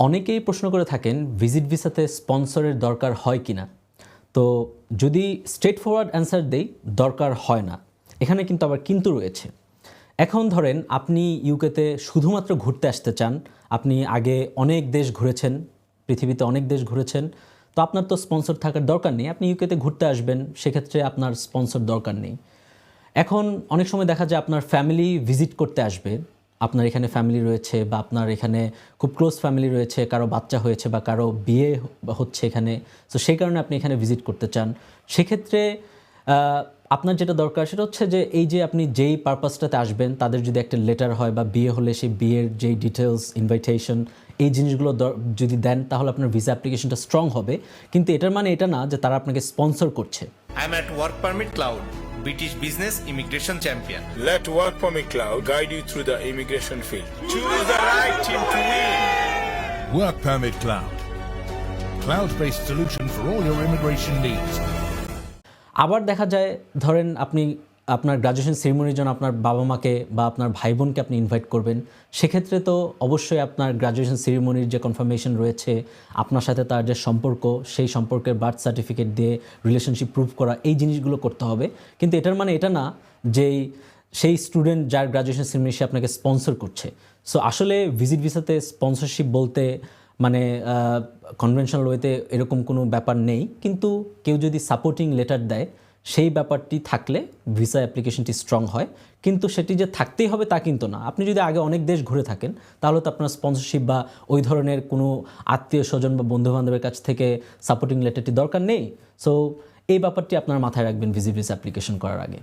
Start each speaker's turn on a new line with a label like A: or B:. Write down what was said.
A: অনেকেই প্রশ্ন করে থাকেন, ভিজিট ভিসাতে স্পন্সরের দরকার হয় কি না তো যদি স্ট্রেট ফরওয়ার্ড অ্যান্সার দেই, দরকার হয় না। এখানে কিন্তু আবার কিন্তু রয়েছে। এখন ধরেন, আপনি ইউকেতে শুধুমাত্র ঘুরতে আসতে চান, আপনি আগে অনেক দেশ ঘুরেছেন, পৃথিবীতে অনেক দেশ ঘুরেছেন, তো আপনার তো স্পন্সর থাকার দরকার নেই। আপনি ইউকেতে ঘুরতে আসবেন, সেক্ষেত্রে আপনার স্পন্সর দরকার নেই। এখন অনেক সময় দেখা যায় আপনার ফ্যামিলি ভিজিট করতে আসবে আপনার এখানে ফ্যামিলি রয়েছে বা আপনার এখানে খুব ক্লোজ ফ্যামিলি রয়েছে, কারও বাচ্চা হয়েছে বা কারও বিয়ে হচ্ছে এখানে, তো সেই কারণে আপনি এখানে ভিজিট করতে চান। সেক্ষেত্রে আপনার যেটা দরকার সেটা হচ্ছে যে এই যে আপনি যেই পারপাসটাতে আসবেন, তাদের যদি একটা লেটার হয় বা বিয়ে হলে সেই বিয়ের যেই ডিটেলস ইনভাইটেশন এই জিনিসগুলো যদি দেন তাহলে আপনার ভিসা অ্যাপ্লিকেশনটা স্ট্রং হবে। কিন্তু এটার মানে এটা না যে তারা আপনাকে স্পন্সর করছে।
B: I'm at Work Permit Cloud, British Business Immigration Champion.
C: Let Work Permit Cloud guide you through the immigration field. Choose the right team to win.
D: Work Permit Cloud. Cloud-based solution for all your immigration needs.
A: আবার দেখা যায় ধরেন আপনি আপনার graduation সেরিমনির জন্য আপনার বাবা মাকে বা আপনার ভাই বোনকে আপনি ইনভাইট করবেন। সেক্ষেত্রে তো অবশ্যই আপনার গ্রাজুয়েশন সেরিমনির যে কনফার্মেশন রয়েছে, আপনার সাথে তার যে সম্পর্ক, সেই সম্পর্কের বার্থ সার্টিফিকেট দিয়ে রিলেশনশিপ প্রুভ করা, এই জিনিসগুলো করতে হবে। কিন্তু এটার মানে এটা না যেই সেই স্টুডেন্ট যার গ্রাজুয়েশন সেরিমনি সে আপনাকে স্পন্সর করছে। সো আসলে ভিজিট ভিসাতে স্পন্সরশিপ বলতে মানে কনভেনশনাল ওয়েতে এরকম কোনো ব্যাপার নেই। কিন্তু কেউ যদি সাপোর্টিং লেটার দেয় সেই ব্যাপারটি থাকলে ভিসা অ্যাপ্লিকেশনটি স্ট্রং হয়। কিন্তু সেটি যে থাকতেই হবে তা কিন্তু না। আপনি যদি আগে অনেক দেশ ঘুরে থাকেন, তাহলে তো আপনার স্পন্সরশিপ বা ওই ধরনের কোনো আত্মীয় স্বজন বা বন্ধুবান্ধবের কাছ থেকে সাপোর্টিং লেটারটি দরকার নেই। সো এই ব্যাপারটি আপনার মাথায় রাখবেন ভিজি ভিসা অ্যাপ্লিকেশন করার আগে।